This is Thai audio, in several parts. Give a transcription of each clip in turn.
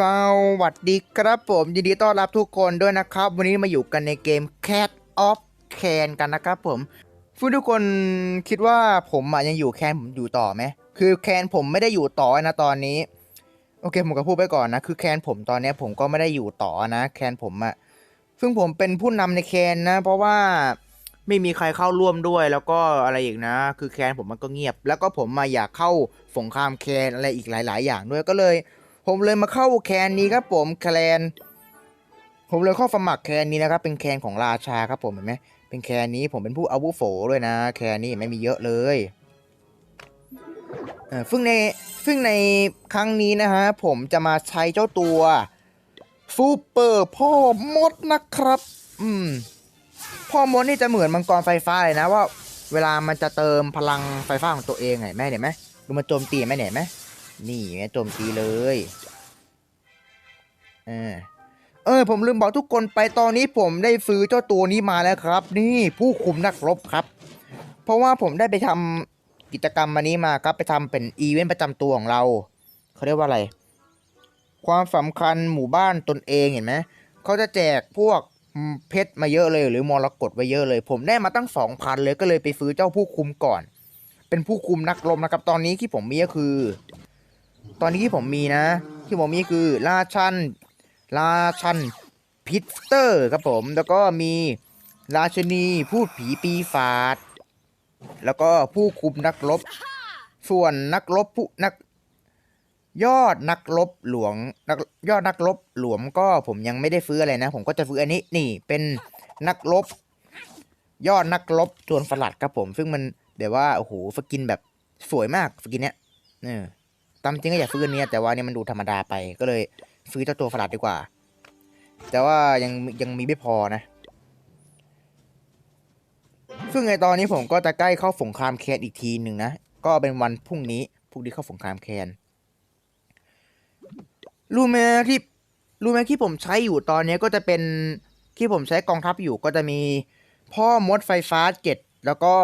สวัสดีครับผมยินดีต้อนรับทุกคนด้วยนะครับ วันนี้มาอยู่กันในเกม Cat of Can กันนะครับผมฟูทุกคนคิดว่าผมอะยังอยู่แคนผมอยู่ต่อไหมคือแคนผมไม่ได้อยู่ต่อนะตอนนี้ โอเคผมก็พูดไปก่อนนะ คือแคนผมตอนนี้ผมก็ไม่ได้อยู่ต่อนะแคนผมอะซึ่งผมเป็นผู้นำในแคนนะ เพราะว่าไม่มีใครเข้าร่วมด้วยแล้วก็อะไรอีกนะ คือแคนผมมันก็เงียบ แล้วก็ผมมาอยากเข้าสงครามแคนอะไรอีกหลาย ๆ อย่างด้วยก็เลย ผมเลยมาเข้าแคนนี้ครับผมแคลนผมเลยเข้าสมัครแคนนี้นะครับ เป็นแคนของราชาครับผมเห็นไหมเป็นแคนนี้ผมเป็นผู้อาวุโสด้วยนะ แคนนี้ไม่มีเยอะเลยเออซึ่งในซึ่งในครั้งนี้นะฮะผมจะมาใช้เจ้าตัวฟูเปอร์พ่อมดนะครับ อืมพ่อมดนี่จะเหมือนมังกรไฟฟ้าเลยนะว่า เวลามันจะเติมพลังไฟฟ้าของตัวเองไงแม่เห็นไหมดูมันโจมตีแม่เห็นไหม นี่แม่โจมตีเลยเออเออ ผมลืมบอกทุกคนไปตอนนี้ผมได้ซื้อเจ้าตัวนี้มาแล้วครับ นี่ผู้คุมนักรบครับ เพราะว่าผมได้ไปทำกิจกรรมมานี้มาครับไปทำเป็นอีเวนต์ประจำตัวของเราเขาเรียกว่าอะไร ความสำคัญหมู่บ้านตนเองเห็นไหมเขาจะแจกพวกเพชรมาเยอะเลยหรือมรกตไว้เยอะเลย ผมได้มาตั้งสองพันเลยก็เลยไปซื้อเจ้าผู้คุมก่อน เป็นผู้คุมนักรบนะครับ ตอนนี้ที่ผมมีก็คือ ตอนนี้ที่ผมมีนะ ที่ผมมีคือราชันราชันพิสเตอร์ครับผม แล้วก็มีราชนีพูดผีปีศาจแล้วก็ผู้คุมนักรบ ส่วนนักรบผู้นัก ยอดนักรบหลวงนักยอดนักรบหลวงก็ผมยังไม่ได้ซื้ออะไรนะ ผมก็จะซื้ออันนี้นี่เป็นนักรบ ยอดนักรบจวนฝลัดครับผม ซึ่งมันเดี๋ยวว่าโอ้โหสกินแบบสวยมากสกินเนี้ยเออ ตามจริงก็อยากซื้ออันเนี้ยแต่ว่าเนี่ยมันดูธรรมดาไปก็เลยซื้อเจ้าตัวฝรั่ดีกว่า แต่ว่ายังยังมีไม่พอนะ ซึ่งในตอนนี้ผมก็จะใกล้เข้าสงครามแคนอีกทีหนึ่งนะ ก็เป็นวันพรุ่งนี้พรุ่งนี้เข้าสงครามแคนรู้ไหมที่รู้ไหมที่ผมใช้อยู่ตอนนี้ก็จะเป็นที่ผมใช้กองทัพอยู่ก็จะมีพ่อมดไฟฟ้าเจ็ดแล้วก็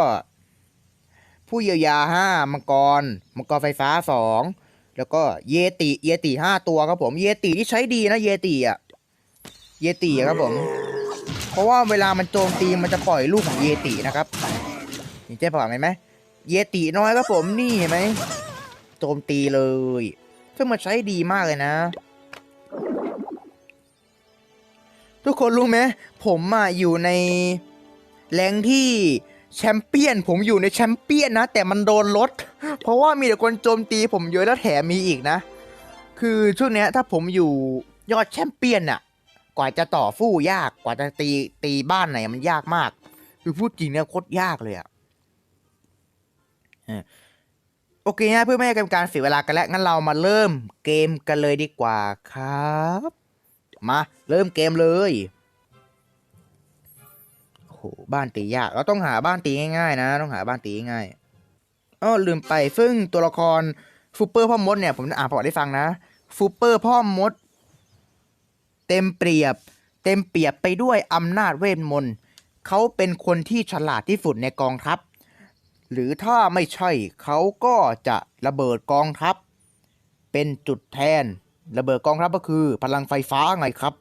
ผู้เยียวยาห้ามังกร มังกรไฟฟ้าสอง แล้วก็เยติเยติห้าตัวครับผมเยติที่ใช้ดีนะเยติอะเยติครับผม เพราะว่าเวลามันโจมตีมันจะปล่อยลูกของเยตินะครับเจ๊บอกเห็นไหมเยติน้อยครับผมนี่เห็นไหมโจมตีเลยซึ่งมันใช้ดีมากเลยนะ ทุกคนรู้ไหมผมอะอยู่ในแรงที่ แชมเปี้ยนผมอยู่ในแชมเปี้ยนนะ แต่มันโดนลด เพราะว่ามีแต่คนโจมตีผมเยอะแล้วแถมมีอีกนะ คือช่วงนี้ถ้าผมอยู่ยอดแชมเปี้ยนอะกว่าจะต่อฟู่ยากกว่าจะตีตีบ้านไหนมันยากมาก คือพูดจริงเนี่ยโคตรยากเลยอะโอเคนะเพื่อไม่ให้เป็นการเสียเวลากันแล้วงั้นเรามาเริ่มเกมกันเลยดีกว่าครับ มาเริ่มเกมเลย บ้านตียากเราต้องหาบ้านตีง่ายๆนะ ต้องหาบ้านตีง่ายอ้อลืมไปซึ่งตัวละครฟูเปอร์พ่อมดเนี่ยผมอ่านประวัติให้ฟังนะฟูเปอร์พ่อมด เต็มเปรียบ เต็มเปรียบไปด้วยอำนาจเวทมนต์เขาเป็นคนที่ฉลาดที่สุดในกองทัพ หรือถ้าไม่ใช่เขาก็จะระเบิดกองทัพ เป็นจุดแทน ระเบิดกองทัพก็คือ พลังไฟฟ้าไงครับ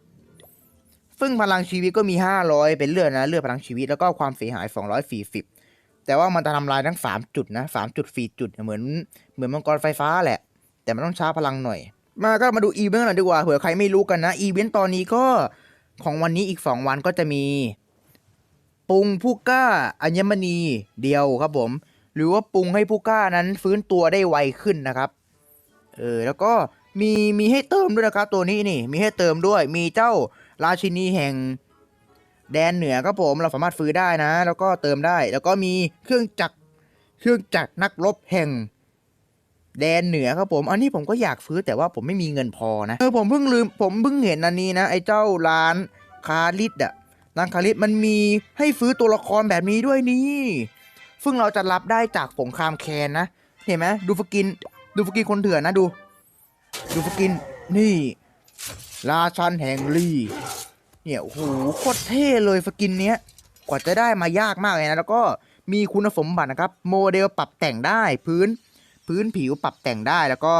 ซึ่งพลังชีวิตก็มี 500 เป็นเลือดนะเลือดพลังชีวิตแล้วก็ความเสียหาย 240 แต่ว่ามันจะทำลายทั้ง 3 จุดนะ3จุด4จุด เหมือนเหมือนมังกรไฟฟ้าแหละ แต่มันต้องช้าพลังหน่อย มาก็มาดูอีเวนต์หน่อยดีกว่าเผื่อใครไม่รู้กันนะอีเวนต์ตอนนี้ก็ของวันนี้อีก 2 วันก็จะมีปรุงผู้กล้าอัญมณีเดียวครับผม หรือว่าปรุงให้ผู้กล้านั้นฟื้นตัวได้ไวขึ้นนะครับเออแล้วก็มีมีให้เติมด้วยนะครับตัวนี้นี่มีให้เติมด้วยมีเจ้า ราชินีแห่ง แดนเหนือครับผมเราสามารถฟื้นได้นะ แล้วก็เติมได้ แล้วก็มีเครื่องจักรเครื่องจักรนักรบแห่ง แดนเหนือครับผม อันนี้ผมก็อยากฟื้นแต่ว่าผมไม่มีเงินพอนะเออผมเพิ่งลืมผมเพิ่งเห็นอันนี้นะไอ้เจ้าร้านคาริสอะร้านคาริสมันมีให้ฟื้นตัวละครแบบนี้ด้วยนี่ซึ่งเราจะรับได้จากสงครามแคนนะ เห็นไหมดูฟกิน ดูฟกินคนเถื่อนนะดู ดูฟกินนี่ ราชันแห่งลีเนี่ยโอ้โหโคตรเท่เลยสกินเนี้ยกว่าจะได้มายากมากเลยนะแล้วก็มีคุณสมบัตินะครับ โมเดลปรับแต่งได้พื้นพื้นผิวปรับแต่งได้แล้วก็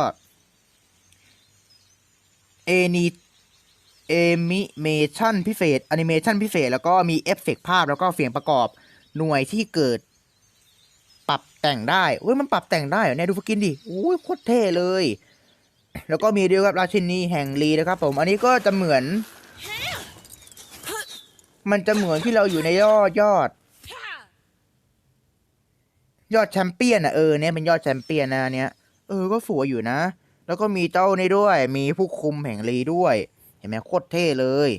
เอนิเอมิเมชันพิเศษแอนิเมชันพิเศษ แล้วก็มีเอฟเฟกต์ภาพแล้วก็เสียงประกอบหน่วยที่เกิด ปรับแต่งได้เว้ยมันปรับแต่งได้เหรอเนี่ยดูฟกินดิอุ้ยโคตรเท่เลย แล้วก็มีเดียวกับราชินีแห่งลีนะครับ ผม อันนี้ก็จะเหมือน มันจะเหมือนที่เราอยู่ในยอดยอด ยอดแชมเปี้ยนอะเออเนี่ยเป็นยอดแชมเปี้ยนนะเนี้ยเออก็สวยอยู่นะ แล้วก็มีเจ้านี่ด้วย มีผู้คุมแห่งลีด้วย เห็นไหมโคตรเท่เลย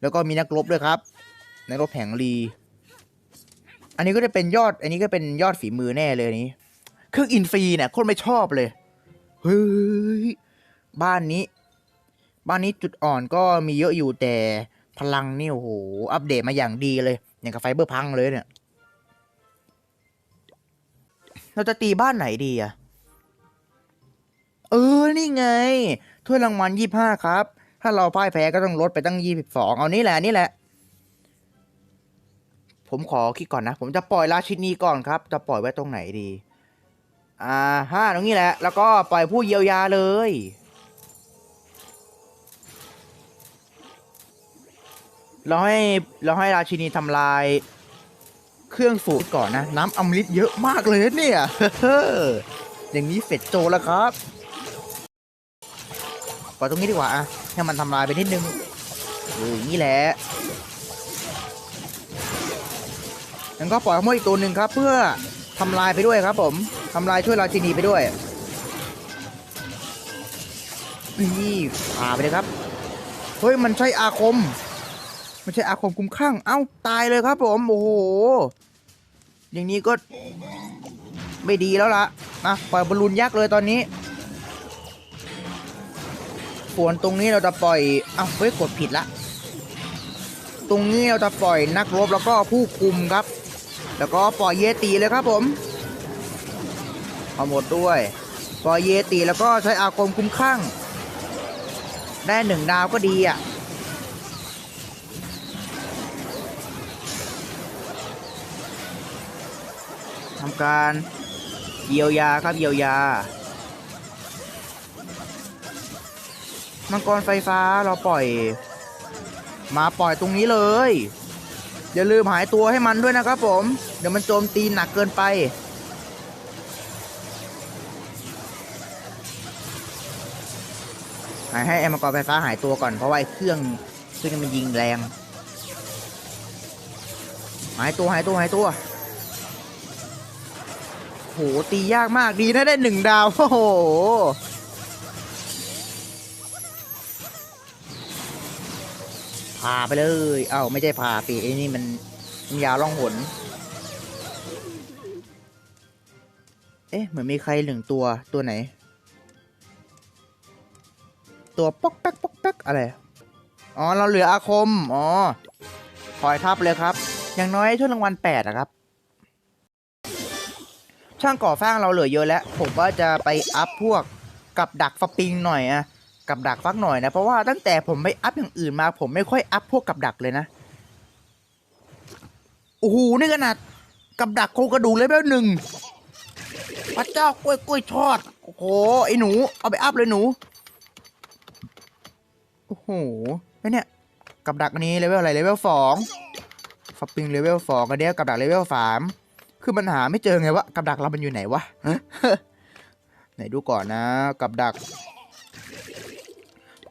แล้วก็มีนักรบด้วยครับนักรบแห่งลีอันนี้ก็จะเป็นยอด อันนี้ก็เป็นยอดฝีมือแน่เลยนี้ เครื่องอินฟีเนี่ยโคนไม่ชอบเลย เฮ้ย บ้านนี้ บ้านนี้จุดอ่อนก็มีเยอะอยู่แต่พลังนี่โอ้โห อัปเดตมาอย่างดีเลย อย่างกับไฟเบอร์พังเลยเนี่ย เราจะตีบ้านไหนดีอะเออ นี่ไง ถ้วยรางวัลยี่ห้าครับ ถ้าเราพ่ายแพ้ก็ต้องลดไปตั้งยี่สิบสองเอานี่แหละนี่แหละ ผมขอคิดก่อนนะ ผมจะปล่อยราชินีก่อนครับ จะปล่อยไว้ตรงไหนดี อ่าห้าตรงนี้แหละ แล้วก็ปล่อยผู้เยียวยาเลย เราให้เราให้ราชินีทำลาย เครื่องสูบก่อนนะ น้ำอมฤตเยอะมากเลยเนี่ยอย่างนี้เสร็จโจแล้วครับปล่อยตรงนี้ดีกว่าอะให้มันทำลายไปนิดนึงอย่างนี้แหละแล้วก็ปล่อยขโมยอีกตัวหนึ่งครับ เพื่อทำลายไปด้วยครับ ผมทำลายช่วยราชินีไปด้วยนี่พาไปเลยครับ เฮ้ย มันใช่อาคม ไม่ใช่อาคมคุ้มข้างเอ้าตายเลยครับผมโอ้โหอย่างนี้ก็ไม่ดีแล้วล่ะนะปล่อยบอลลูนยักษ์เลยตอนนี้ส่วนตรงนี้เราจะปล่อยเอ้าเฮ้ยกดผิดละตรงนี้เราจะปล่อยนักรบแล้วก็ผู้คุมครับ แล้วก็ปล่อยเยตีเลยครับผมเอาหมดด้วยปล่อยเยตีแล้วก็ใช้อาคมคุ้มข้างได้หนึ่งดาวก็ดีอะ การเยียวยาครับเยียวยา มังกรไฟฟ้าเราปล่อย มาปล่อยตรงนี้เลย อย่าลืมหายตัวให้มันด้วยนะครับผม เดี๋ยวมันโจมตีหนักเกินไป หายให้ไอ้มังกรไฟฟ้าหายตัวก่อนเพราะว่าไอ้เครื่องเครื่องมันยิงแรง หายตัวหายตัวหายตัว โห ตียากมากดีนะได้หนึ่งดาว โอ้โห พาไปเลย เอ้าไม่ใช่พาปีไอ้นี่มันมันยาวล่องหน เอ๊ะ เหมือนมีใครหนึ่งตัวตัวไหน ตัวป๊อกแป๊กป๊อกแป๊กอะไร อ๋อ เราเหลืออาคม อ๋อคอยทับเลยครับ อย่างน้อยช่วยรางวัลแปดอะครับ ช่างก่อสร้างเราเหลือเยอะแล้ว ผมว่าจะไปอัพพวกกับดักฟปิงหน่อยอะกับดักฟักหน่อยนะ เพราะว่าตั้งแต่ผมไม่อัพอย่างอื่นมา ผมไม่ค่อยอัพพวกกับดักเลยนะโอ้โหนี่ขนาดกับดักโครงกระดูกเลเวลหนึ่งพระเจ้ากล้วยกล้วยทอดโอ้โหไอ้หนู เอาไปอัพเลยหนูโอ้โหแล้เนี่ยกับดักนี้เลเวลอะไรเลเวลสองฟปิงเลเวลสองอันเนี้ยกับดักเลเวลสาม คือมันหาไม่เจอไงวะกับดักเรามันอยู่ไหนวะไหนดูก่อนนะ กับดัก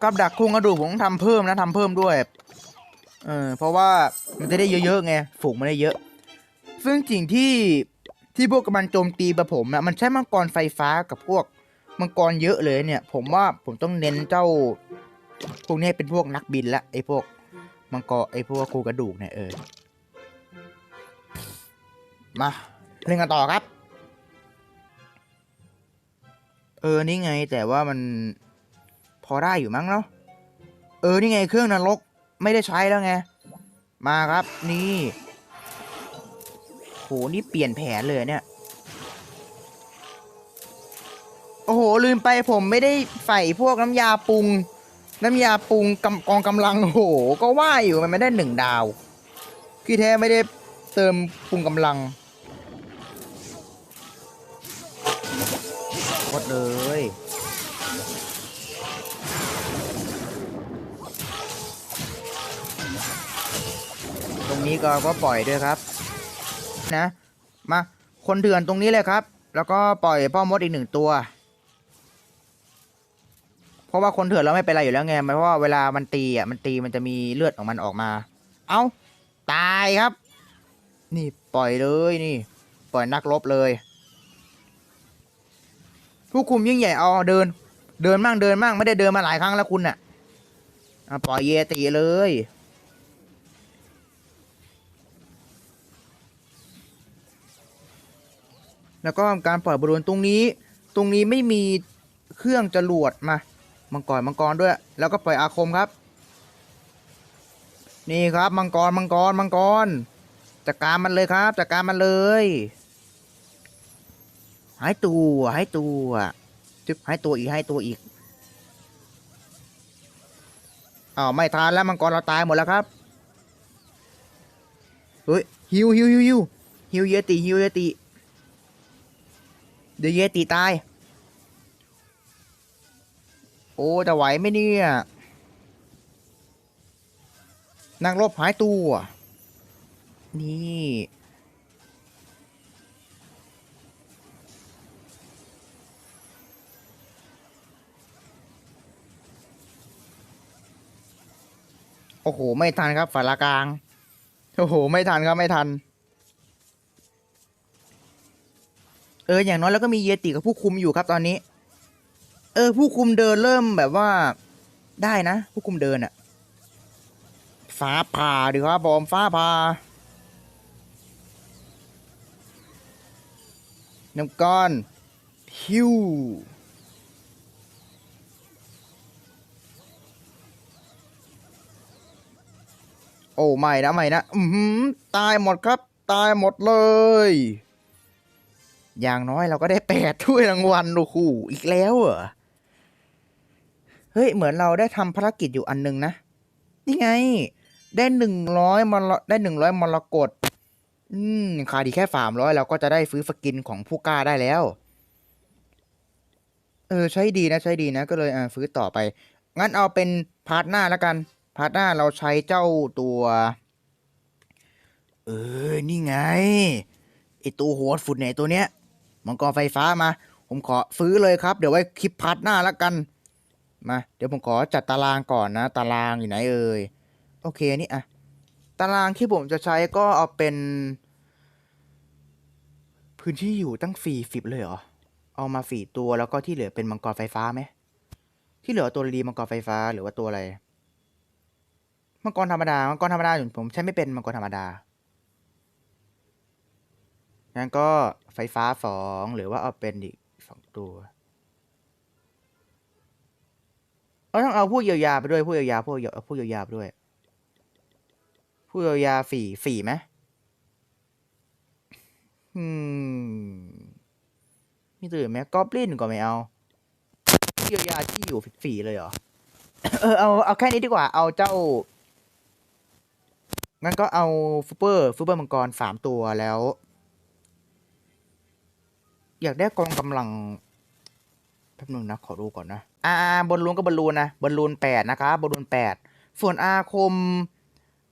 กับดักโครงกระดูกผมต้องทำเพิ่มนะทำเพิ่มด้วย เออเพราะว่ามันจะได้เยอะๆไงฝูงมันได้เยอะ ซึ่งสิ่งที่ที่พวกมันโจมตีแบบผมอะมันใช้มังกรไฟฟ้ากับพวกมังกรเยอะเลยเนี่ย ผมว่าผมต้องเน้นเจ้า พวกนี้เป็นพวกนักบินละไอ้พวกมังกรไอ้พวกโครงกระดูกเนี่ยเออ มาเล่นกันต่อครับ เออ นี่ไงแต่ว่ามันพอได้อยู่มั้งเนาะ เออ นี่ไงเครื่องนรกไม่ได้ใช้แล้วไง มาครับนี่ โห นี่เปลี่ยนแผนเลยเนี่ย โอ้โห ลืมไปผมไม่ได้ใส่พวกน้ำยาปรุง น้ำยาปรุงกำกองกำลังโห ก็ว่าอยู่มันไม่ได้หนึ่งดาวคือแท้ไม่ได้เติมปรุงกำลัง คตเลยตรงนี้ก็ก็ปล่อยด้วยครับ นะ มาคนเถื่อนตรงนี้เลยครับ แล้วก็ปล่อยพ่อมดอีกหนึ่งตัว เพราะว่าคนเถื่อนเราไม่เป็นไรอยู่แล้วไงเพราะว่าเวลามันตีอะมันตีมันจะมีเลือดของมันออกมา เอา้าตายครับ นี่ปล่อยเลยนี่ ปล่อยนักรบเลย ผู้คุมยิ่งใหญ่เอาเดิน เดินมั่งเดินมั่งไม่ได้เดินมาหลายครั้งแล้วคุณน่ะอะปล่อยเยติเลยแล้วก็การปล่อยบอลลูนตรงนี้ ตรงนี้ไม่มีเครื่องจรวดมามังกรมังกรด้วย แล้วก็ปล่อยอาคมครับ นี่ครับมังกรมังกรมังกรจัดการมันเลยครับจัดการมันเลย หายตัวหายตัวจึ๊บหายตัวอีกหายตัวอีกอ้าวไม่ทานแล้วมังกรเราตายหมดแล้วครับเฮ้ยฮิวฮิวฮิวฮิวฮิวเยติฮิวเยติเดี๋ยวเยติตาย โอ้จะไหวไหมเนี่ยนักรบหายตัว นี่ โอ้โห ไม่ทันครับฝาละกลาง โอ้โห ไม่ทันครับไม่ทัน เออ อย่างน้อยแล้วก็มีเยติกับผู้คุมอยู่ครับตอนนี้ เออ ผู้คุมเดินเริ่มแบบว่า ได้นะ ผู้คุมเดินอะฟ้าผ่าดีครับบอมฟ้าผ่าน้ำก้อนฮิว โอ้ไม่นะไม่นะอือหือตายหมดครับ ตายหมดเลย อย่างน้อยเราก็ได้แปดถ้วยรางวัลโอ้โหอีกแล้วเหรอเฮ้ยเหมือนเราได้ทำภารกิจอยู่อันหนึงนะนี่ไง ได้หนึ่งร้อยมรได้หนึ่งร้อยมรกตอืมขาดีแค่สามร้อยเราก็จะได้ซื้อสกินของผู้กล้าได้แล้ว เออ ใช้ดีนะ ใช้ดีนะ ก็เลยอ่าซื้อต่อไป งั้นเอาเป็นพาร์ทหน้าแล้วกัน พาร์ทหน้าเราใช้เจ้าตัว เออ นี่ไง ไอตัวโหดฟุดเนี่ยตัวเนี้ย มังกรไฟฟ้ามา ผมขอซื้อเลยครับ เดี๋ยวไว้คลิปพาร์ทหน้าแล้วกัน มา เดี๋ยวผมขอจัดตารางก่อนนะ ตารางอยู่ไหนเอ่ย โอเค นี่อะ ตารางที่ผมจะใช้ก็เอาเป็น พื้นที่อยู่ตั้งสี่สิบเลยเหรอ เอามาสี่ตัวแล้วก็ที่เหลือเป็นมังกรไฟฟ้าไหม ที่เหลือตัวรีมังกรไฟฟ้าหรือว่าตัวอะไร มังกรธรรมดา มังกรธรรมดาอยู่ผมใช้ไม่เป็นมังกรธรรมดา งั้นก็ไฟฟ้าสองหรือว่าเอาเป็นอีกสองตัวเราต้องเอาผู้เยียวยาไปด้วยผู้เยียวยาผู้เยียผู้เยียวยาไปด้วย ผู้เยียวยาฝีฝีไหมอืมมีตื่นไหมกอบลินก็ไม่เอาผู้เยียวยาที่อยู่ฝีเลยเหรอเออเอาเอาแค่นี้ดีกว่าเอาเจ้า งั้นก็เอาฟูเปอร์ฟูเปอร์มังกรสามตัวแล้ว อยากได้กองกำลังแป๊บนึงนะ ขอดูก่อนนะอาบอลลูนก็บอลลูนนะบอลลูนแปดนะครับอลลูนแปดส่วนอาคม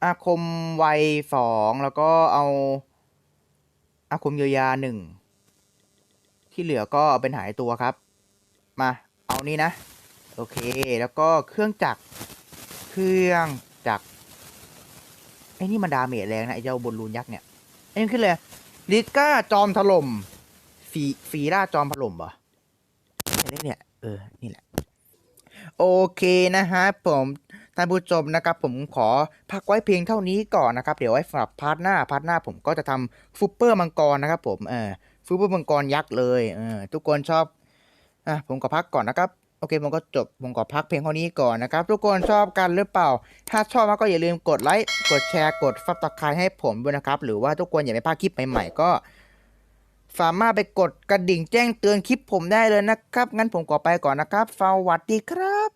อาคมไวสองแล้วก็เอาอาคมเยียวยาหนึ่งที่เหลือก็เอาเป็นหายตัวครับ มาเอานี่นะ โอเค แล้วก็เครื่องจักรเครื่อง อ้นี่มันดาเมจแรงนะไอ้เจ้าบอลลูนยักษ์เนี่ยไอ้นี่ขึ้นเลยลิก้าจอมถล่มฟีฟีร่าจอมถล่มเหรอเนี่ยเนี่ยเออ นี่แหละ โอเคนะฮะผมท่านผู้ชมนะครับผมขอพักไว้เพียงเท่านี้ก่อนนะครับ เดี๋ยวไว้สำหรับพาร์ทหน้าพาร์ทหน้าผมก็จะทำฟูเปอร์มังกรนะครับผมเออฟูเปอร์มังกรยักษ์เลยเออทุกคนชอบอะผมก็พักก่อนนะครับ โอเคผมก็จบผมก็พักเพลงเท่านี้ก่อนนะครับ ทุกคนชอบกันหรือเปล่า ถ้าชอบก็อย่าลืมกดไลค์กดแชร์กดฟับตะคายให้ผมด้วยนะครับ หรือว่าทุกคนอยากไปพลาดคลิปใหม่ๆก็สามารถไปกดกระดิ่งแจ้งเตือนคลิปผมได้เลยนะครับ งั้นผมขอไปก่อนนะครับสวัสดีครับ